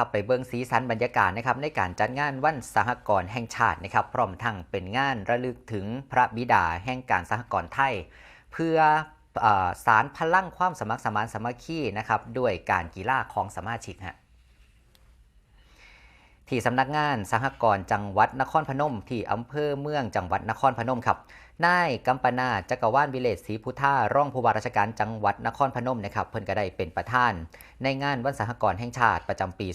ครับไปเบื้องสีสันบรรยากาศนะครับในการจัดงานวันสหกรณ์แห่งชาตินะครับพร้อมทั้งเป็นงานระลึกถึงพระบิดาแห่งการสหกรณ์ไทย เพื่อเออสารพลังความสมัครสมานสามัคคีนะครับด้วยการกีฬาของสมาชิกฮะ ที่สำนักงานสหกรณ์จังหวัดนครพนม ที่อำเภอเมืองจังหวัดนครพนมครับนายกัมปนาจักรวาลวิเลศศรีพุทธาร่องผู้ว่าราชการจังหวัดนครพนมนะครับเพิ่นก็ได้เป็นประธาน ในงานวันสหกรณ์แห่งชาติประจำปี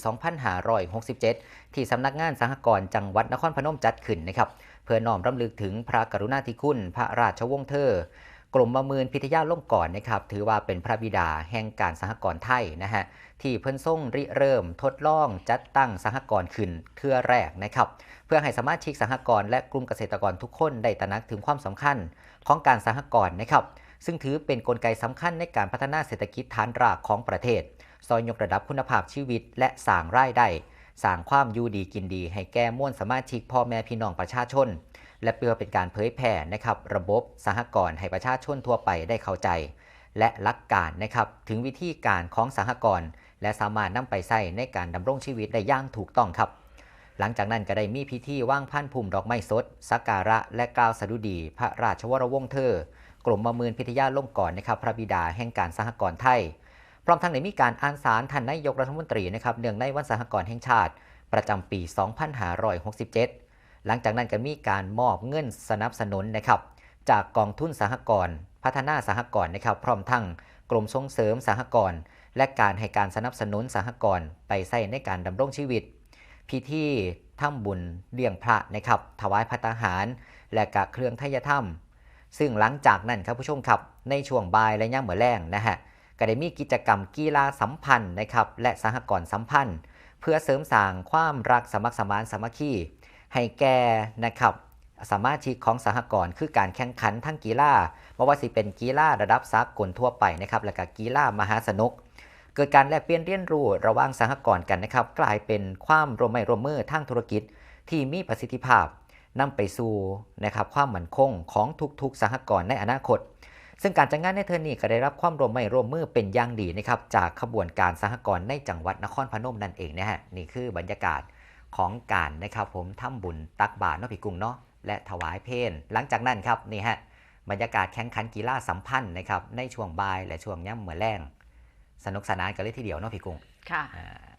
2567 ที่สำนักงานสหกรณ์จังหวัดนครพนมจัดขึ้นนะครับเพื่อน้อมรำลึกถึงพระกรุณาธิคุณ พระราชวงศ์เธอ กรมประเมินพิทยาล่มก่อนนะครับถือว่าเป็นพระบิดาแห่งการสหกรณ์ไทยนะฮะที่เพิ่นส่งริเริ่มทดลองจัดตั้งสหกรณ์ขึ้นเทื่อแรกนะครับเพื่อให้สมาชิกสหกรณ์และกลุ่มเกษตรกรทุกคนได้ตระหนักถึงความสำคัญของการสหกรณ์นะครับซึ่งถือเป็นนกลไกสำคัญในการพัฒนาเศรษฐกิจฐานรากของประเทศ ซอยยกระดับคุณภาพชีวิต และสร้างรายได้สร้างความอยู่ดีกินดี ให้แก่มวลสมาชิกพ่อแม่พี่น้องประชาชน และเพื่อเป็นการเผยแผ่นะครับระบบสหกรณ์ให้ประชาชนทั่วไปได้เข้าใจ และหลักการนะครับถึงวิธีการของสหกรณ์และสามารถนำไปใช้ในการดำรงชีวิตได้อย่างถูกต้องครับ หลังจากนั้นก็ได้มีพิธีว่างพันภูมิดอกไม้สดสักการะ และกล่าวสดุดี พระราชวรวงศ์เธอกรมประเมินพิทยาล่มก่อนนะครับ พระบิดาแห่งการสหกรณ์ไทย พร้อมทั้งได้มีการอ่านสารท่านนายกรัฐมนตรีนะครับเนื่องในวันสหกรณ์แห่งชาติ ประจำปี 2567 หลังจากนั้นก็มีการมอบเงินสนับสนุนนะครับ จากกองทุนสหกรณ์พัฒนาสหกรณ์นะครับ พร้อมทั้งกรมส่งเสริมสหกรณ์และการให้การสนับสนุนสหกรณ์ไปใช้ในการดำรงชีวิต พิธีทำบุญเลี้ยงพระนะครับ ถวายพัตตาหาร และกะเครื่องทายธรรม ซึ่งหลังจากนั้นครับผู้ชมครับ ในช่วงบ่ายและย่ำเหมือแรงนะฮะก็ได้มีกิจกรรมกีฬาสัมพันธ์นะครับ และสหกรณ์สัมพันธ์ เพื่อเสริมสร้างความรักสมัครสมานสามัคคี ให้แก่นะครับสามารถชิกของสหกรณ์คือการแข่งขันทั้งกีฬาไม่ว่าสิเป็นกีฬาระดับสากลทั่วไปนะครับและก็กีฬามหาสนุก เกิดการแลกเปลี่ยนเรียนรู้ระหว่างสหกรณ์กันนะครับ กลายเป็นความร่วมไมือร่วมมือทางธุรกิจที่มีประสิทธิภาพนำไปสู่นะครับความมั่นคงของทุกๆ สหกรณ์ในอนาคต ซึ่งการจัดงานในเทอร์นี้ก็ได้รับความร่วมไมือร่วมมือเป็นอย่างดีนะครับจากขบวนการสหกรณ์ในจังหวัดนครพนมนั่นเองนะฮะนี่คือบรรยากาศ ของการนะครับผมทำบุญตักบาตรเนาะพี่กุ้งเนาะและถวายเพลหลังจากนั้นครับนี่ฮะบรรยากาศแข่งขันกีฬาสัมพันธ์นะครับในช่วงบ่ายและช่วงย่ำเหมือแรงสนุกสนานกันเลยทีเดียวเนาะพี่กุ้งค่ะอ่า